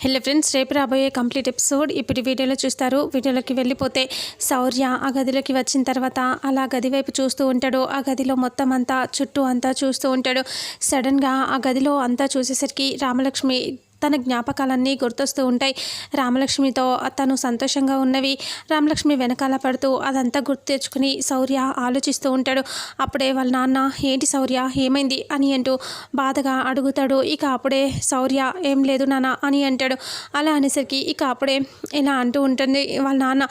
Hello friends రేపు రాబోయే complete episode ఇప్పుడు వీడియోలో చూస్తారు. వీడియోలోకి వెళ్ళిపోతే శౌర్య ఆ గదిలోకి వచ్చిన తర్వాత అలా గది వైపు చూస్తూ ఉంటాడు. ఆ గదిలో మొత్తం అంతా చుట్టూ అంతా చూస్తూ ఉంటాడు. సడన్గా ఆ గదిలో అంతా చూసేసరికి రామలక్ష్మి తన జ్ఞాపకాలన్నీ గుర్తొస్తూ ఉంటాయి. రామలక్ష్మితో తను సంతోషంగా ఉన్నవి రామలక్ష్మి వెనకాల పడుతూ అదంతా గుర్తు తెచ్చుకుని శౌర్య ఆలోచిస్తూ ఉంటాడు. అప్పుడే వాళ్ళ నాన్న ఏంటి శౌర్య ఏమైంది? అని అంటూ బాధగా అడుగుతాడు. ఇక అప్పుడే శౌర్య ఏం లేదు నాన్న అని అంటాడు. అలా అనేసరికి ఇక అప్పుడే ఇలా అంటూ ఉంటుంది వాళ్ళ నాన్న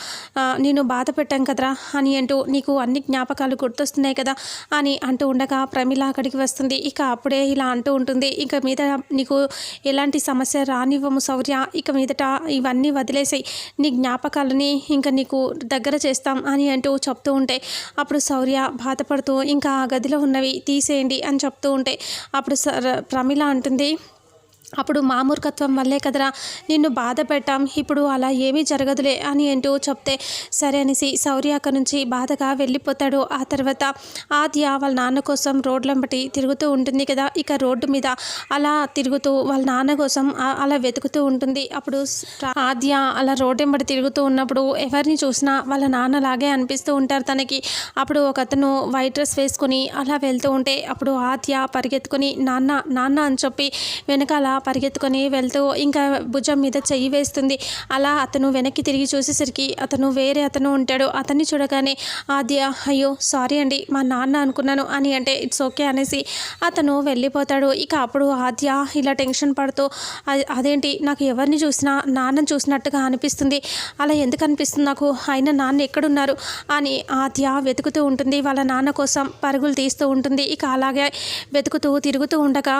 నేను బాధ పెట్టాం కదరా అని అంటూ నీకు అన్ని జ్ఞాపకాలు గుర్తొస్తున్నాయి కదా అని అంటూ ఉండగా ప్రమిళ అక్కడికి వస్తుంది. ఇక అప్పుడే ఇలా అంటూ ఉంటుంది. ఇక మీద నీకు ఎలాంటి సమస్య రానివ్వము శౌర్య. ఇక మీదట ఇవన్నీ వదిలేసాయి. నీ జ్ఞాపకాలని ఇంకా నీకు దగ్గర చేస్తాం అని అంటూ చెప్తూ ఉంటే అప్పుడు శౌర్య బాధపడుతూ ఇంకా ఆ గదిలో ఉన్నవి తీసేయండి అని చెప్తూ ఉంటే అప్పుడు స- ర- ప్రమిళ అంటుంది అప్పుడు మామూర్ఖత్వం వల్లే కదరా నిన్ను బాధ పెట్టాం. ఇప్పుడు అలా ఏమీ జరగదులే అని అంటూ చెప్తే సరే అనేసి శౌర్య అక్కడి నుంచి బాధగా వెళ్ళిపోతాడు. ఆ తర్వాత ఆద్య వాళ్ళ నాన్న కోసం రోడ్లంబటి తిరుగుతూ ఉంటుంది కదా ఇక రోడ్డు మీద అలా తిరుగుతూ వాళ్ళ నాన్న కోసం అలా వెతుకుతూ ఉంటుంది. అప్పుడు ఆద్య అలా రోడ్డెంబడి తిరుగుతూ ఉన్నప్పుడు ఎవరిని చూసినా వాళ్ళ నాన్నలాగే అనిపిస్తూ ఉంటారు తనకి. అప్పుడు ఒక అతను వైట్ డ్రెస్ వేసుకొని అలా వెళ్తూ ఉంటే అప్పుడు ఆద్య పరిగెత్తుకొని నాన్న నాన్న అని చెప్పి వెనకాల పరిగెత్తుకొని వెళ్తూ ఇంకా భుజం మీద చెయ్యి వేస్తుంది. అలా అతను వెనక్కి తిరిగి చూసేసరికి అతను వేరే అతను ఉంటాడు. అతన్ని చూడగానే ఆద్య అయ్యో సారీ అండి మా నాన్న అనుకున్నాను అని అంటే ఇట్స్ ఓకే అనేసి అతను వెళ్ళిపోతాడు. ఇక అప్పుడు ఆద్య ఇలా టెన్షన్ పడుతూ అదేంటి నాకు ఎవరిని చూసినా నాన్నని చూసినట్టుగా అనిపిస్తుంది. అలా ఎందుకు అనిపిస్తుంది నాకు? ఆయన నాన్న ఎక్కడున్నారు? అని ఆద్య వెతుకుతూ ఉంటుంది. వాళ్ళ నాన్న కోసం పరుగులు తీస్తూ ఉంటుంది. ఇక అలాగే వెతుకుతూ తిరుగుతూ ఉండగా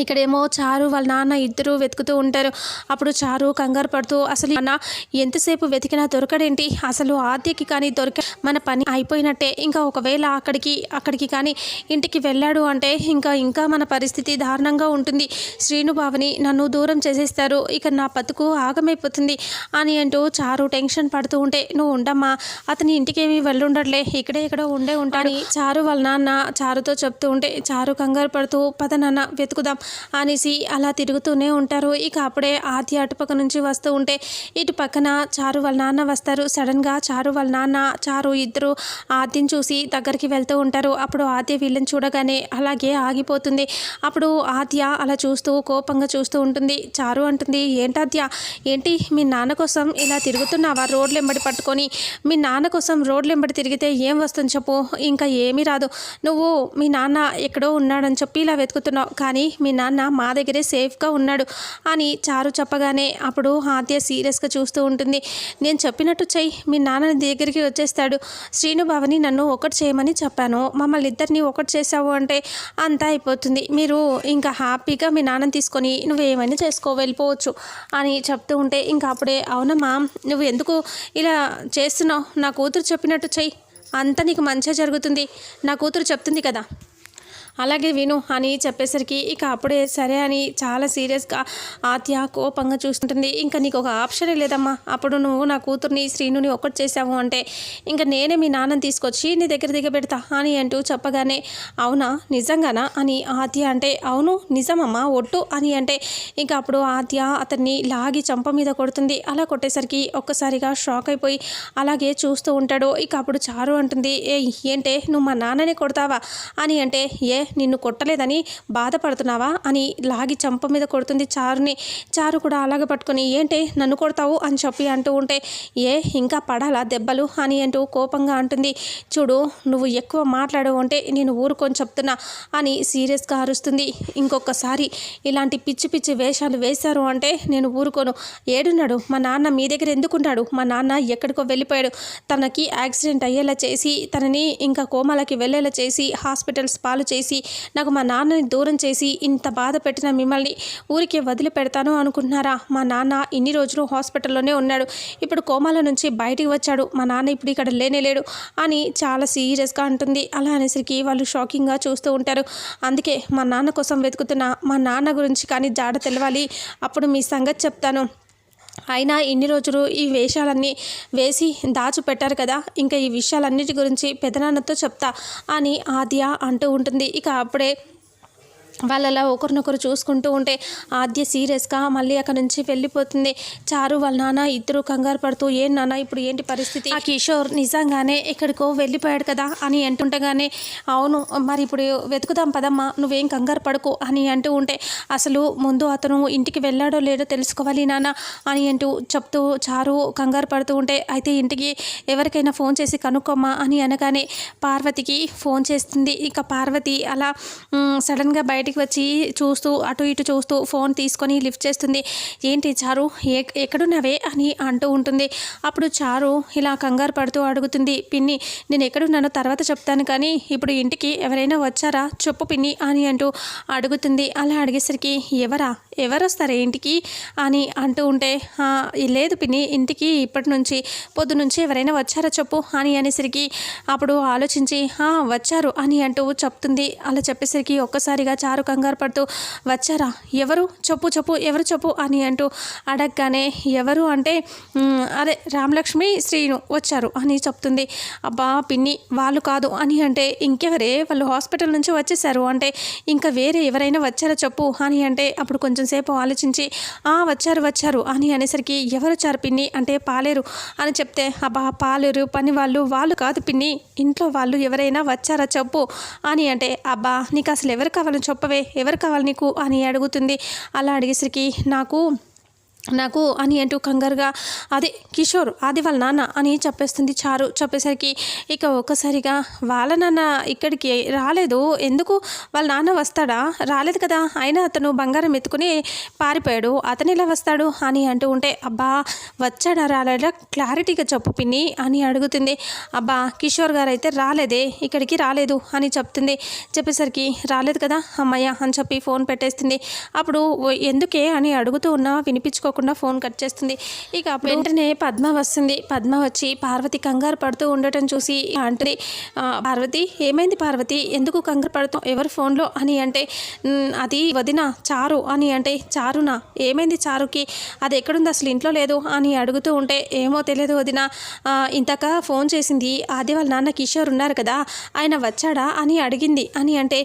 ఇక్కడేమో చారు వాళ్ళ నాన్న ఇద్దరు వెతుకుతూ ఉంటారు. అప్పుడు చారు కంగారు పడుతూ అసలు ఈ నాన్న ఎంతసేపు వెతికినా దొరకడేంటి? అసలు ఆద్యకి కానీ దొరక మన పని అయిపోయినట్టే. ఇంకా ఒకవేళ అక్కడికి అక్కడికి కానీ ఇంటికి వెళ్ళాడు అంటే ఇంకా ఇంకా మన పరిస్థితి దారుణంగా ఉంటుంది. శ్రీనుబాబుని నన్ను దూరం చేసేస్తారు. ఇక నా బతుకు ఆగమైపోతుంది అని అంటూ చారు టెన్షన్ పడుతూ ఉంటే నువ్వు ఉండమ్మా అతని ఇంటికేమీ వెళ్ళుండట్లే. ఇక్కడే ఎక్కడో ఉండే ఉంటాడు. చారు వాళ్ళ నాన్న చారుతో చెప్తూ ఉంటే చారు కంగారు పడుతూ పద నాన్న వెతుకుదాం. అనేసి అలా తిరుగుతూనే ఉంటారు. ఇక అప్పుడే ఆద్య అటుపక్క నుంచి వస్తూ ఉంటే ఇటు పక్కన చారు వాళ్ళ నాన్న వస్తారు. సడన్గా చారు వాళ్ళ నాన్న చారు ఇద్దరు ఆద్యని చూసి దగ్గరికి వెళ్తూ ఉంటారు. అప్పుడు ఆద్య వీళ్ళని చూడగానే అలాగే ఆగిపోతుంది. అప్పుడు ఆద్య అలా చూస్తూ కోపంగా చూస్తూ ఉంటుంది. చారు అంటుంది ఏంటాద్య ఏంటి మీ నాన్న కోసం ఇలా తిరుగుతున్నావా? రోడ్లు ఎంబడి పట్టుకొని మీ నాన్న కోసం రోడ్లు ఎంబడి తిరిగితే ఏం వస్తుంది చెప్పు. ఇంకా ఏమీ రాదు. నువ్వు మీ నాన్న ఎక్కడో ఉన్నాడని చెప్పి ఇలా వెతుకుతున్నావు. కానీ మీ నాన్న మా దగ్గరే సేఫ్గా ఉన్నాడు అని చారు చెప్పగానే అప్పుడు ఆద్య సీరియస్గా చూస్తూ ఉంటుంది. నేను చెప్పినట్టు చెయ్యి మీ నాన్న దగ్గరికి వచ్చేస్తాడు. శ్రీనుబావని నన్ను ఒకటి చేయమని చెప్పాను. మమ్మల్ని ఇద్దరిని ఒకటి చేసావు అంటే అంతా అయిపోతుంది. మీరు ఇంకా హ్యాపీగా మీ నాన్నని తీసుకొని నువ్వేమైనా చేసుకో వెళ్ళిపోవచ్చు అని చెప్తూ ఉంటే ఇంకా అప్పుడే అవునమ్మా నువ్వు ఎందుకు ఇలా చేస్తున్నావు? నా కూతురు చెప్పినట్టు చెయ్యి. అంతా నీకు మంచిగా జరుగుతుంది. నా కూతురు చెప్తుంది కదా. అలాగే విను అని చెప్పేసరికి ఇక అప్పుడే సరే అని చాలా సీరియస్గా ఆత్య కోపంగా చూస్తుంటుంది. ఇంకా నీకు ఒక ఆప్షనే లేదమ్మా. అప్పుడు నువ్వు నా కూతుర్ని శ్రీనుని ఒక్కటి చేసావు అంటే ఇంకా నేనే మీ నాన్నని తీసుకొచ్చి నీ దగ్గర దిగబెడతా అని అంటూ చెప్పగానే అవునా? నిజంగానా? అని ఆత్య అంటే అవును నిజమమ్మా ఒట్టు అని అంటే ఇంకా అప్పుడు ఆత్య అతన్ని లాగి చంప మీద కొడుతుంది. అలా కొట్టేసరికి ఒక్కసారిగా షాక్ అయిపోయి అలాగే చూస్తూ ఉంటాడు. ఇక అప్పుడు చారు అంటుంది ఏ ఏంటే? నువ్వు మా నాన్ననే కొడతావా? అని అంటే ఏ నిన్ను కొట్టలేదని బాధపడుతున్నావా అని లాగి చంప మీద కొడుతుంది చారుని. చారు కూడా అలాగే పట్టుకొని ఏంటే నన్ను కొడతావు? అని చెప్పి అంటూ ఉంటే ఏ ఇంకా పడాలా దెబ్బలు? అని అంటూ కోపంగా అంటుంది. చూడు నువ్వు ఎక్కువ మాట్లాడవు అంటే నేను ఊరుకొని చెప్తున్నా అని సీరియస్గా అరుస్తుంది. ఇంకొకసారి ఇలాంటి పిచ్చి పిచ్చి వేషాలు వేశారు అంటే నేను ఊరుకోను. ఏడున్నాడు? మా నాన్న మీ దగ్గర ఎందుకున్నాడు మా నాన్న ఎక్కడికో వెళ్ళిపోయాడు. తనకి యాక్సిడెంట్ అయ్యేలా చేసి తనని ఇంకా కోమాలకి వెళ్ళేలా చేసి హాస్పిటల్స్ పాలు చేసి నాకు మా నాన్నని దూరం చేసి ఇంత బాధ పెట్టిన మిమ్మల్ని ఊరికే వదిలిపెడతాను అనుకుంటున్నారా? మా నాన్న ఇన్ని రోజులు హాస్పిటల్లోనే ఉన్నాడు. ఇప్పుడు కోమాల నుంచి బయటికి వచ్చాడు. మా నాన్న ఇప్పుడు ఇక్కడ లేనే లేడు అని చాలా సీరియస్గా అంటుంది. అలా అనేసరికి వాళ్ళు షాకింగ్గా చూస్తూ ఉంటారు. అందుకే మా నాన్న కోసం వెతుకుతున్నా మా నాన్న గురించి కానీ జాడ తెలవాలి. అప్పుడు మీ సంగతి చెప్తాను. అయినా ఇన్ని రోజులు ఈ వేషాలన్నీ వేసి దాచిపెట్టారు కదా. ఇంకా ఈ విషయాలన్నిటి గురించి పెదనాన్నతో చెప్తా అని ఆద్య అంటూ ఉంటుంది. ఇక అప్పుడే వాళ్ళలా ఒకరినొకరు చూసుకుంటూ ఉంటే ఆద్య సీరియస్గా మళ్ళీ అక్కడ నుంచి వెళ్ళిపోతుంది. చారు వాళ్ళ నాన్న ఇద్దరు కంగారు పడుతూ ఏం నాన్న ఇప్పుడు ఏంటి పరిస్థితి? ఆ కిషోర్ నిజంగానే ఎక్కడికో వెళ్ళిపోయాడు కదా అని అంటుండగానే అవును మరి ఇప్పుడు వెతుకుదాం పదమ్మా నువ్వేం కంగారు పడుకో అని అంటూ ఉంటే అసలు ముందు అతను ఇంటికి వెళ్ళాడో లేదో తెలుసుకోవాలి నాన్న అని అంటూ చెప్తూ చారు కంగారు పడుతూ ఉంటే అయితే ఇంటికి ఎవరికైనా ఫోన్ చేసి కనుక్కోమ్మా అని అనగానే పార్వతికి ఫోన్ చేస్తుంది. ఇక పార్వతి అలా సడన్గా బయట బయటికి వచ్చి చూస్తూ అటు ఇటు చూస్తూ ఫోన్ తీసుకొని లిఫ్ట్ చేస్తుంది. ఏంటి చారు ఏ ఎక్కడున్నావే? అని అంటూ ఉంటుంది. అప్పుడు చారు ఇలా కంగారు పడుతూ అడుగుతుంది. పిన్ని నేను ఎక్కడున్నానో తర్వాత చెప్తాను కానీ ఇప్పుడు ఇంటికి ఎవరైనా వచ్చారా? చెప్పు పిన్ని అని అంటూ అడుగుతుంది. అలా అడిగేసరికి ఎవరా? ఎవరు వస్తారా ఇంటికి? అని అంటూ ఉంటే లేదు పిన్ని ఇంటికి ఇప్పటి నుంచి పొద్దు నుంచి ఎవరైనా వచ్చారా చెప్పు అని అనేసరికి అప్పుడు ఆలోచించి వచ్చారు అని అంటూ చెప్తుంది. అలా చెప్పేసరికి ఒక్కసారిగా సారు కంగారు పడుతూ వచ్చారా? ఎవరు? చెప్పు చెప్పు ఎవరు చెప్పు? అని అంటూ అడగగానే ఎవరు అంటే అదే రామలక్ష్మి శ్రీను వచ్చారు అని చెప్తుంది. అబ్బా పిన్ని వాళ్ళు కాదు అని అంటే ఇంకెవరే? వాళ్ళు హాస్పిటల్ నుంచి వచ్చేసారు అంటే ఇంకా వేరే ఎవరైనా వచ్చారా చెప్పు అని అంటే అప్పుడు కొంచెం సేపు ఆలోచించి ఆ వచ్చారు వచ్చారు అని అనేసరికి ఎవరు వచ్చారు పిన్ని? అంటే పాలేరు అని చెప్తే అబ్బా పాలేరు పని వాళ్ళు వాళ్ళు కాదు పిన్ని. ఇంట్లో వాళ్ళు ఎవరైనా వచ్చారా చెప్పు అని అంటే అబ్బా నీకు అసలు ఎవరు కావాలని చెప్పు చెప్పవే ఎవరు కావాలి నీకు? అని అడుగుతుంది. అలా అడిగేసరికి నాకు నాకు అని అంటూ కంగారుగా అదే కిషోర్ అది వాళ్ళ నాన్న అని చెప్పేస్తుంది చారు. చెప్పేసరికి ఇక ఒక్కసారిగా వాళ్ళ నాన్న ఇక్కడికి రాలేదు. ఎందుకు? వాళ్ళ నాన్న వస్తాడా? రాలేదు కదా. అయినా అతను బంగారం ఎత్తుకుని పారిపోయాడు. అతను ఎలా వస్తాడు? అని అంటూ ఉంటే అబ్బా వచ్చాడా? రాలేడా? క్లారిటీగా చెప్పు పిన్ని అని అడుగుతుంది. అబ్బా కిషోర్ గారు అయితే రాలేదే. ఇక్కడికి రాలేదు అని చెప్తుంది. చెప్పేసరికి రాలేదు కదా అమ్మయ్య అని చెప్పి ఫోన్ పెట్టేస్తుంది. అప్పుడు "ఓ, ఎందుకే? అని అడుగుతూ ఉన్నా వినిపించుకో వినిపించుకోకుండా ఫోన్ కట్ చేస్తుంది. ఇక వెంటనే పద్మ వస్తుంది. పద్మ వచ్చి పార్వతి కంగారు పడుతూ ఉండటం చూసి అంటుంది "ఆ, పార్వతి ఏమైంది పార్వతి? ఎందుకు కంగారు పడుతావు? ఎవరు ఫోన్లో? అని అంటే "ఉమ్, అది వదిన చారు అని అంటే చారునా? ఏమైంది చారుకి? అది ఎక్కడుంది? అసలు ఇంట్లో లేదు? అని అడుగుతూ ఉంటే ఏమో తెలియదు వదిన. ఇంతక ఫోన్ చేసింది ఆది వాళ్ళ నాన్న కిషోర్ ఉన్నారు కదా ఆయన వచ్చాడా? అని అడిగింది. అని అంటే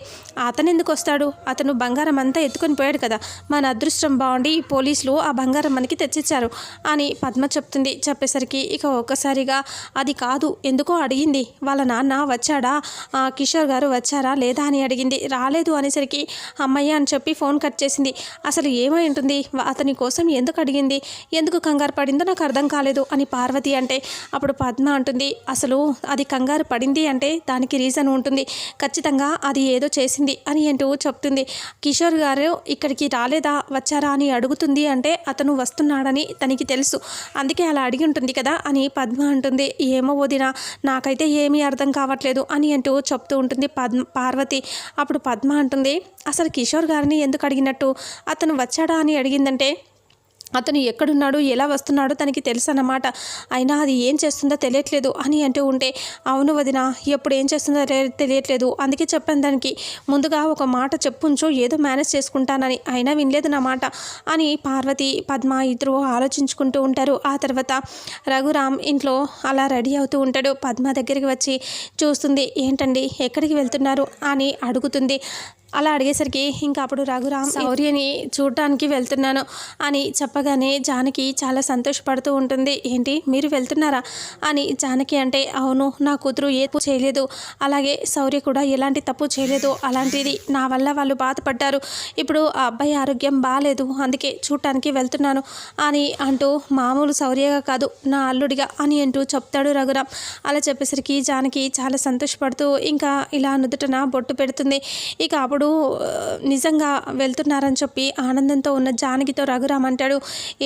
అతను ఎందుకు వస్తాడు? అతను బంగారం అంతా ఎత్తుకొని పోయాడు కదా. మన అదృష్టం బాగుండి పోలీసులు ఆ బంగారం మనకి తెచ్చిచ్చారు. అని పద్మ చెప్తుంది. చెప్పేసరికి ఇక ఒక్కసారిగా అది కాదు ఎందుకో అడిగింది. వాళ్ళ నాన్న వచ్చాడా? ఆ, కిషోర్ గారు వచ్చారా? లేదా అని అడిగింది. రాలేదు అనేసరికి అమ్మయ్య అని చెప్పి ఫోన్ కట్ చేసింది. అసలు ఏమై ఉంటుంది? అతని కోసం ఎందుకు అడిగింది? ఎందుకు కంగారు పడిందో నాకు అర్థం కాలేదు అని పార్వతి అంటే అప్పుడు పద్మ అంటుంది. అసలు అది కంగారు పడింది అంటే దానికి రీజన్ ఉంటుంది. ఖచ్చితంగా అది ఏదో చేసింది అని అంటూ చెప్తుంది. కిషోర్ గారు ఇక్కడికి రాలేదా? వచ్చారా? అని అడుగుతుంది అంటే అతను వస్తున్నాడని తనకి తెలుసు. అందుకే అలా అడిగి ఉంటుంది కదా అని పద్మ అంటుంది. ఏమో వదిన నాకైతే ఏమీ అర్థం కావట్లేదు అని అంటూ చెప్తూ ఉంటుంది పద్మ పార్వతి. అప్పుడు పద్మ అంటుంది అసలు కిషోర్ గారిని ఎందుకు అడిగినట్టు? అతను వచ్చాడా? అని అడిగిందంటే అతను ఎక్కడున్నాడు ఎలా వస్తున్నాడో తనకి తెలుసు అన్నమాట అయినా అది ఏం చేస్తుందో తెలియట్లేదు అని అంటూ ఉంటే అవును వదిన ఎప్పుడు ఏం చేస్తుందో తెలియట్లేదు. అందుకే చెప్పాను దానికి ముందుగా ఒక మాట చెప్పుంచు ఏదో మేనేజ్ చేసుకుంటానని. అయినా వినలేదు నా మాట అని పార్వతి పద్మ ఇద్దరు ఆలోచించుకుంటూ ఉంటారు. ఆ తర్వాత రఘురామ్ ఇంట్లో అలా రెడీ అవుతూ ఉంటాడు. పద్మ దగ్గరికి వచ్చి చూస్తుంది ఏంటండి ఎక్కడికి వెళ్తున్నారు? అని అడుగుతుంది. అలా అడిగేసరికి ఇంకా అప్పుడు రఘురామ్ శౌర్యని చూడటానికి వెళ్తున్నాను అని చెప్పగానే జానకి చాలా సంతోషపడుతూ ఉంటుంది. ఏంటి? మీరు వెళ్తున్నారా? అని జానకి అంటే అవును నా కూతురు ఏ తప్పు చేయలేదు. అలాగే శౌర్య కూడా ఎలాంటి తప్పు చేయలేదు. అలాంటిది నా వల్ల వాళ్ళు బాధపడ్డారు. ఇప్పుడు ఆ అబ్బాయి ఆరోగ్యం బాగాలేదు అందుకే చూడటానికి వెళ్తున్నాను అని అంటూ మామూలు శౌర్యగా కాదు నా అల్లుడిగా అని అంటూ చెప్తాడు రఘురామ్. అలా చెప్పేసరికి జానకి చాలా సంతోషపడుతూ ఇంకా ఇలా నుదుటన బొట్టు పెడుతుంది. ఇక అప్పుడు అప్పుడు నిజంగా వెళ్తున్నారని చెప్పి ఆనందంతో ఉన్న జానకితో రఘురామ్ అంటాడు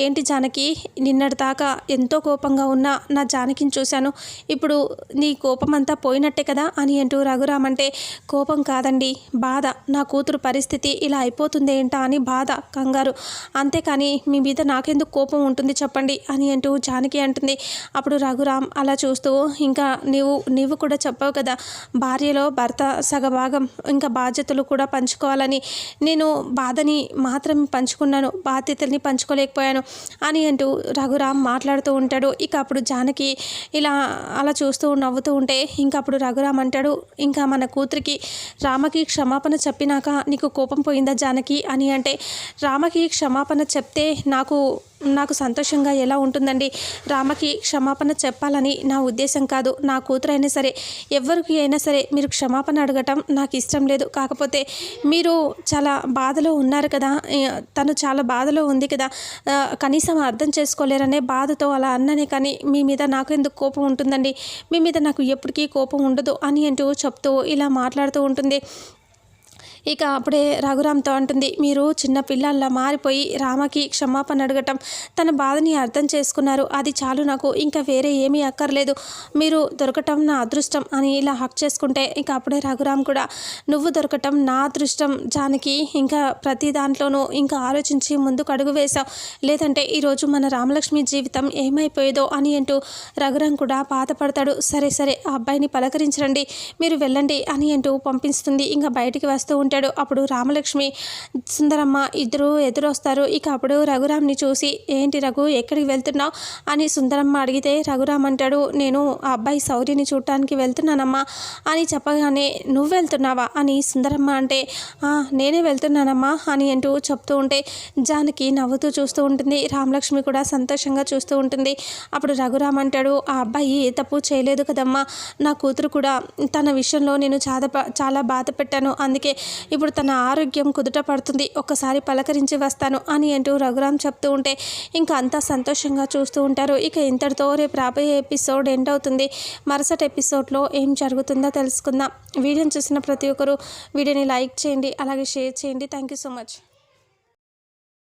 ఏంటి జానకి నిన్నటిదాకా ఎంతో కోపంగా ఉన్న నా జానకిని చూశాను. ఇప్పుడు నీ కోపం అంతా పోయినట్టే కదా అని అంటూ రఘురామ్ అంటే కోపం కాదండి బాధ. నా కూతురు పరిస్థితి ఇలా అయిపోతుంది ఏంటా అని బాధ కంగారు. అంతేకాని మీ మీద నాకెందుకు కోపం ఉంటుంది చెప్పండి అని అంటూ జానకి అంటుంది. అప్పుడు రఘురామ్ అలా చూస్తూ ఇంకా నీవు నీవు కూడా చెప్పావు కదా భార్యలో భర్త సగభాగం ఇంకా బాధ్యతలు కూడా కూడా పంచుకోవాలని నేను బాధని మాత్రం పంచుకున్నాను బాధ్యతల్ని పంచుకోలేకపోయాను అని అంటూ రఘురామ్ మాట్లాడుతూ ఉంటాడు. ఇక అప్పుడు జానకి ఇలా అలా చూస్తూ నవ్వుతూ ఉంటే ఇంకా అప్పుడు రఘురామ్ అంటాడు ఇంకా మన కూతురికి రామకి క్షమాపణ చెప్పినాక నీకు కోపం పోయిందా జానకి? అని అంటే రామకి క్షమాపణ చెప్తే నాకు నాకు సంతోషంగా ఎలా ఉంటుందండి? రామకి క్షమాపణ చెప్పాలని నా ఉద్దేశం కాదు. నా కూతురు అయినా సరే ఎవరికి అయినా సరే మీరు క్షమాపణ అడగటం నాకు ఇష్టం లేదు. కాకపోతే మీరు చాలా బాధలో ఉన్నారు కదా. తను చాలా బాధలో ఉంది కదా. కనీసం అర్థం చేసుకోలేరనే బాధతో అలా అన్ననే కానీ మీ మీద నాకు ఎందుకు కోపం ఉంటుందండి? మీ మీద నాకు ఎప్పటికీ కోపం ఉండదు అని అంటూ చెప్తూ ఇలా మాట్లాడుతూ ఉంటుంది. ఇక అప్పుడే రఘురామ్తో అంటుంది మీరు చిన్న పిల్లల్లా మారిపోయి రామకి క్షమాపణ అడగటం తన బాధని అర్థం చేసుకున్నారు. అది చాలు నాకు ఇంకా వేరే ఏమీ అక్కర్లేదు. మీరు దొరకటం నా అదృష్టం అని ఇలా హక్ చేసుకుంటే ఇక అప్పుడే రఘురామ్ కూడా నువ్వు దొరకటం నా అదృష్టం జానకి ఇంకా ప్రతి దాంట్లోనూ ఇంకా ఆలోచించి ముందుకు అడుగు వేశావు. లేదంటే ఈరోజు మన రామలక్ష్మి జీవితం ఏమైపోయేదో అని అంటూ రఘురామ్ కూడా బాధపడతాడు. సరే సరే ఆ అబ్బాయిని పలకరించరండి మీరు వెళ్ళండి అని అంటూ పంపిస్తుంది. ఇంకా బయటికి వస్తూ ఉంటే ఉంటాడు అప్పుడు రామలక్ష్మి సుందరమ్మ ఇద్దరు ఎదురొస్తారు. ఇక అప్పుడు రఘురామ్ని చూసి ఏంటి రఘు ఎక్కడికి వెళ్తున్నావు? అని సుందరమ్మ అడిగితే రఘురామ్ అంటాడు నేను ఆ అబ్బాయి శౌర్యని చూడటానికి వెళ్తున్నానమ్మా. అని చెప్పగానే నువ్వు వెళ్తున్నావా? అని సుందరమ్మ అంటే నేనే వెళ్తున్నానమ్మా అని అంటూ చెప్తూ ఉంటే జానకి నవ్వుతూ చూస్తూ ఉంటుంది. రామలక్ష్మి కూడా సంతోషంగా చూస్తూ ఉంటుంది. అప్పుడు రఘురామ్ అంటాడు ఆ అబ్బాయి ఏ తప్పు చేయలేదు కదమ్మా. నా కూతురు కూడా తన విషయంలో నేను చాలా చాలా బాధ పెట్టాను. అందుకే ఇప్పుడు తన ఆరోగ్యం కుదుట పడుతుంది ఒక్కసారి పలకరించి వస్తాను అని అంటూ రఘురామ్ చెప్తూ ఉంటే ఇంకా అంతా సంతోషంగా చూస్తూ ఉంటారు. ఇక ఇంతటితో రేపు రాబోయే ఎపిసోడ్ ఎండ్ అవుతుంది. మరుసటి ఎపిసోడ్లో ఏం జరుగుతుందో తెలుసుకుందాం. వీడియోని చూసిన ప్రతి ఒక్కరూ వీడియోని లైక్ చేయండి అలాగే షేర్ చేయండి. Thank you so much.